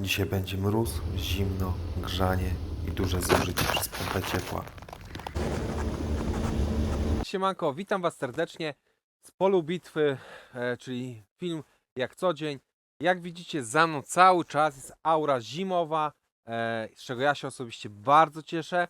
Dzisiaj będzie mróz, zimno, grzanie i duże zużycie przez pompę ciepła. Siemanko, witam Was serdecznie z polu bitwy, e, czyli film jak co dzień. Jak widzicie, za mną cały czas jest aura zimowa, e, z czego ja się osobiście bardzo cieszę.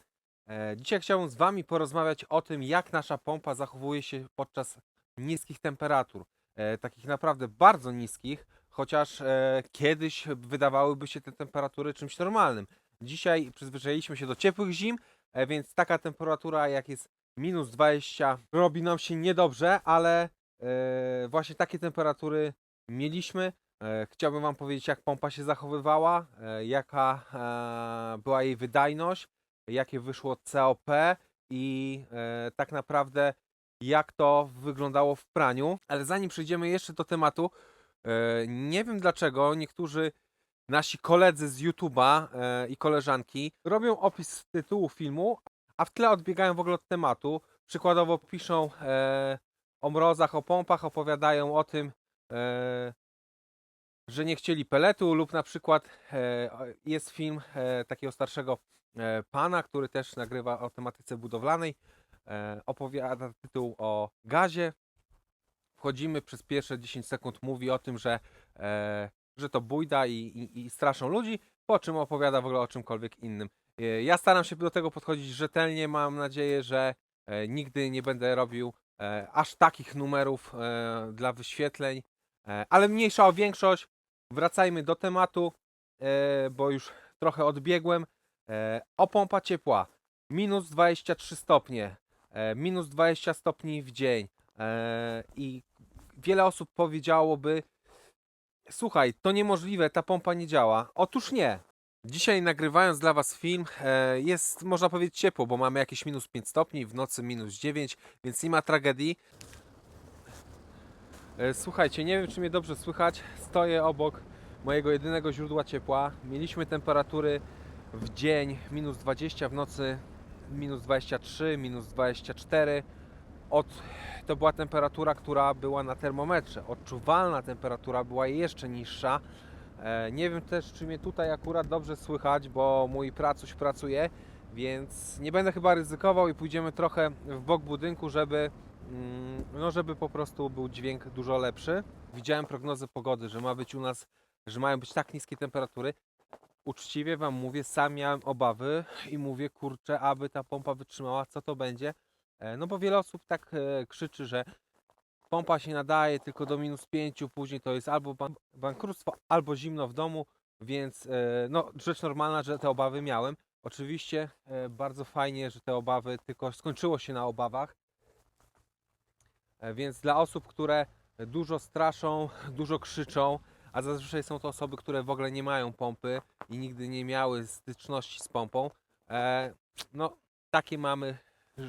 E, dzisiaj chciałbym z Wami porozmawiać o tym, jak nasza pompa zachowuje się podczas niskich temperatur. E, takich naprawdę bardzo niskich, chociaż e, kiedyś wydawałyby się te temperatury czymś normalnym. Dzisiaj przyzwyczailiśmy się do ciepłych zim, e, więc taka temperatura jak jest minus 20 robi nam się niedobrze, ale e, właśnie takie temperatury mieliśmy. E, chciałbym Wam powiedzieć, jak pompa się zachowywała, e, jaka e, była jej wydajność, jakie wyszło COP i e, tak naprawdę jak to wyglądało w praniu. Ale zanim przejdziemy jeszcze do tematu, nie wiem dlaczego niektórzy nasi koledzy z YouTube'a e, i koleżanki robią opis tytułu filmu, a w tle odbiegają w ogóle od tematu. Przykładowo piszą e, o mrozach, o pompach, opowiadają o tym, e, że nie chcieli peletu, lub na przykład e, jest film e, takiego starszego e, pana, który też nagrywa o tematyce budowlanej. E, opowiada tytuł o gazie. Wchodzimy przez pierwsze 10 sekund, mówi o tym, że, e, że to bójda i, i, i straszą ludzi, po czym opowiada w ogóle o czymkolwiek innym. E, Ja staram się do tego podchodzić rzetelnie. Mam nadzieję, że e, nigdy nie będę robił e, aż takich numerów e, dla wyświetleń, e, ale mniejsza o większość. Wracajmy do tematu, e, bo już trochę odbiegłem. E, O pompa ciepła. Minus 23 stopnie, e, minus 20 stopni w dzień. e, I wiele osób powiedziałoby: Słuchaj, to niemożliwe, ta pompa nie działa. Otóż nie. Dzisiaj nagrywając dla Was film e, jest można powiedzieć ciepło, bo mamy jakieś minus 5 stopni, w nocy minus 9, więc nie ma tragedii. E, Słuchajcie, nie wiem czy mnie dobrze słychać, stoję obok mojego jedynego źródła ciepła. Mieliśmy temperatury w dzień minus 20, w nocy minus 23, minus 24. Od, to była temperatura, która była na termometrze. Odczuwalna temperatura była jeszcze niższa. E, Nie wiem też, czy mnie tutaj akurat dobrze słychać, bo mój pracuś pracuje, więc nie będę chyba ryzykował i pójdziemy trochę w bok budynku, żeby, mm, no, żeby po prostu był dźwięk dużo lepszy. Widziałem prognozę pogody, że ma być u nas, że mają być tak niskie temperatury. Uczciwie Wam mówię, sam miałem obawy i mówię, kurczę, aby ta pompa wytrzymała, co to będzie. E, No bo wiele osób tak e, krzyczy, że pompa się nadaje tylko do minus 5, później to jest albo ban- bankructwo, albo zimno w domu, więc e, no, rzecz normalna, że te obawy miałem. Oczywiście bardzo fajnie, że te obawy tylko skończyło się na obawach. Więc dla osób, które dużo straszą, dużo krzyczą, a zazwyczaj są to osoby, które w ogóle nie mają pompy i nigdy nie miały styczności z pompą, no takie mamy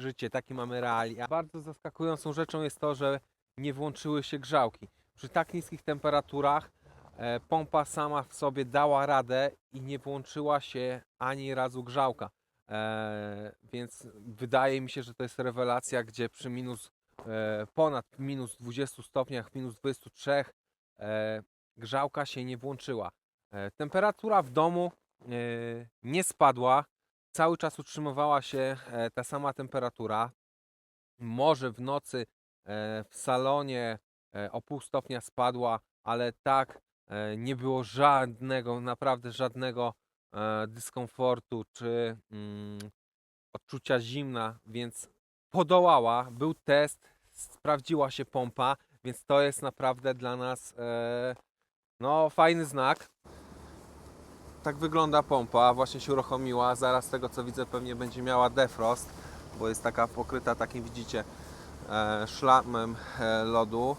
życie, takie mamy realia. Bardzo zaskakującą rzeczą jest to, że nie włączyły się grzałki. Przy tak niskich temperaturach e, pompa sama w sobie dała radę i nie włączyła się ani razu grzałka. E, więc wydaje mi się, że to jest rewelacja, gdzie przy minus e, ponad minus 20 stopniach, minus 23 e, grzałka się nie włączyła. Temperatura w domu nie spadła, cały czas utrzymywała się e, ta sama temperatura. Może w nocy e, w salonie e, o pół stopnia spadła, ale tak nie było żadnego, naprawdę żadnego dyskomfortu czy mm, odczucia zimna, więc podołała. Był test, sprawdziła się pompa, więc to jest naprawdę dla nas no fajny znak. Tak wygląda pompa, właśnie się uruchomiła. Zaraz z tego co widzę pewnie będzie miała defrost, bo jest taka pokryta takim widzicie e, szlamem e, lodu.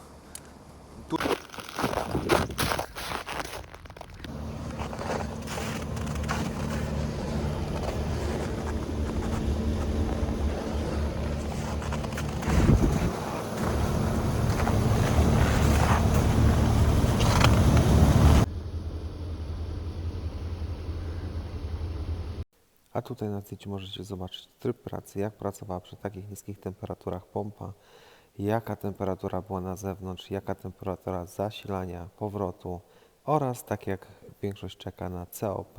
Tutaj na zdjęciu możecie zobaczyć tryb pracy, jak pracowała przy takich niskich temperaturach pompa, jaka temperatura była na zewnątrz, jaka temperatura zasilania, powrotu, oraz tak jak większość czeka na COP,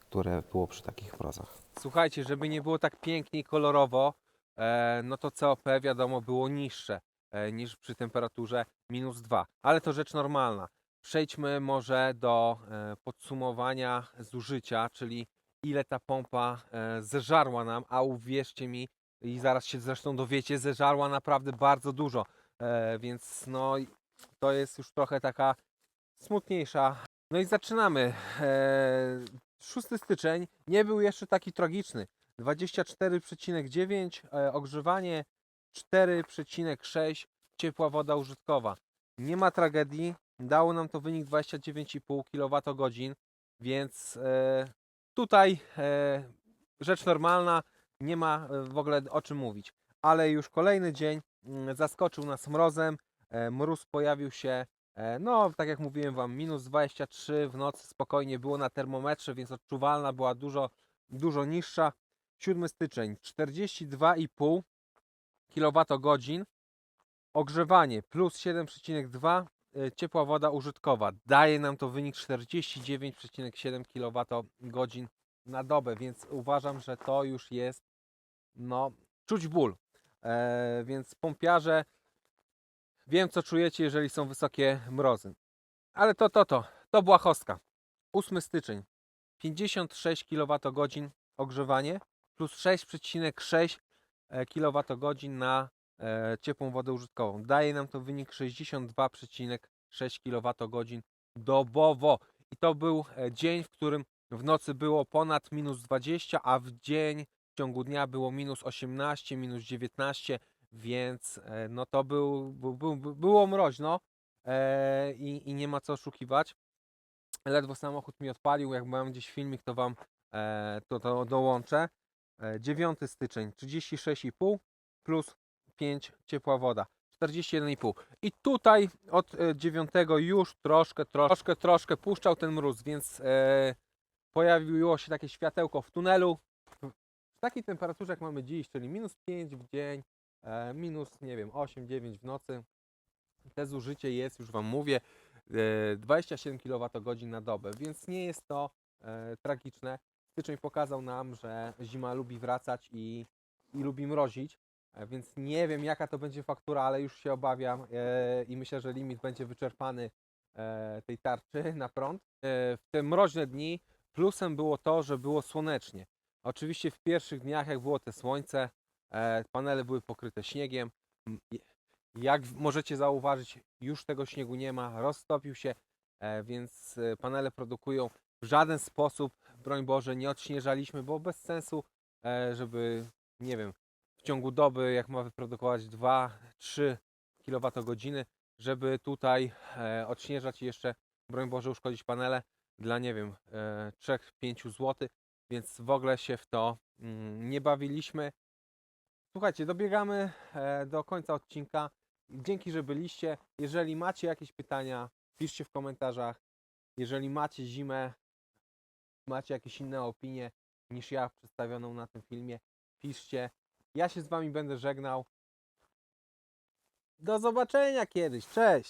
które było przy takich mrozach. Słuchajcie, żeby nie było tak pięknie i kolorowo, e, no to COP wiadomo było niższe e, niż przy temperaturze minus 2, ale to rzecz normalna. Przejdźmy może do e, podsumowania zużycia, czyli ile ta pompa e, zeżarła nam, a uwierzcie mi, i zaraz się zresztą dowiecie, zeżarła naprawdę bardzo dużo, e, więc no to jest już trochę taka smutniejsza. No i zaczynamy. E, 6 styczeń nie był jeszcze taki tragiczny. 24,9 e, ogrzewanie, 4,6 ciepła woda użytkowa. Nie ma tragedii. Dało nam to wynik 29,5 kWh, więc e, tutaj e, rzecz normalna, nie ma e, w ogóle o czym mówić. Ale już kolejny dzień mm, zaskoczył nas mrozem. E, mróz pojawił się E, No, tak jak mówiłem Wam, minus 23 w nocy spokojnie było na termometrze, więc odczuwalna była dużo, dużo niższa. 7 styczeń 42,5 kWh, ogrzewanie plus 7,2 e, ciepła woda użytkowa. Daje nam to wynik 49,7 kWh na dobę, więc uważam, że to już jest no, czuć ból. E, więc pompiarze Wiem, co czujecie, jeżeli są wysokie mrozy. Ale to, to, to. To była hostka. 8 styczeń. 56 kWh ogrzewanie plus 6,6 kWh na e, ciepłą wodę użytkową. Daje nam to wynik 62,6 kWh dobowo. I to był e, dzień, w którym w nocy było ponad minus 20, a w dzień w ciągu dnia było minus 18, minus 19 więc e, no to był, był, był- było mroźno e, i, i nie ma co oszukiwać. Ledwo samochód mi odpalił, jak mam gdzieś filmik, to Wam e, to, to dołączę. E, 9 styczeń 36,5 plus 5 ciepła woda. 41,5. I tutaj od e, 9 już troszkę, troszkę, troszkę puszczał ten mróz, więc e, pojawiło się takie światełko w tunelu. W takiej temperaturze jak mamy dziś, czyli minus 5 w dzień, e, minus, nie wiem, 8-9 w nocy. Te zużycie jest, już Wam mówię, e, 27 kWh na dobę, więc nie jest to e, tragiczne. Styczeń pokazał nam, że zima lubi wracać i, i lubi mrozić, e, więc nie wiem jaka to będzie faktura, ale już się obawiam e, i myślę, że limit będzie wyczerpany e, tej tarczy na prąd. E, w te mroźne dni plusem było to, że było słonecznie. Oczywiście w pierwszych dniach, jak było te słońce, E, Panele były pokryte śniegiem. Jak możecie zauważyć, już tego śniegu nie ma, roztopił się, e, więc e, panele produkują w żaden sposób, broń Boże, nie odśnieżaliśmy, bo bez sensu, e, żeby, nie wiem, ciągu doby, jak ma wyprodukować 2-3 kWh, żeby tutaj e, odśnieżać i jeszcze, broń Boże, uszkodzić panele dla, nie wiem, e, 3-5 zł, więc w ogóle się w to mm, nie bawiliśmy. Słuchajcie, dobiegamy e, do końca odcinka. Dzięki, że byliście. Jeżeli macie jakieś pytania, piszcie w komentarzach. Jeżeli macie zimę, macie jakieś inne opinie niż ja przedstawioną na tym filmie, piszcie. Ja się z Wami będę żegnał. Do zobaczenia kiedyś. Cześć!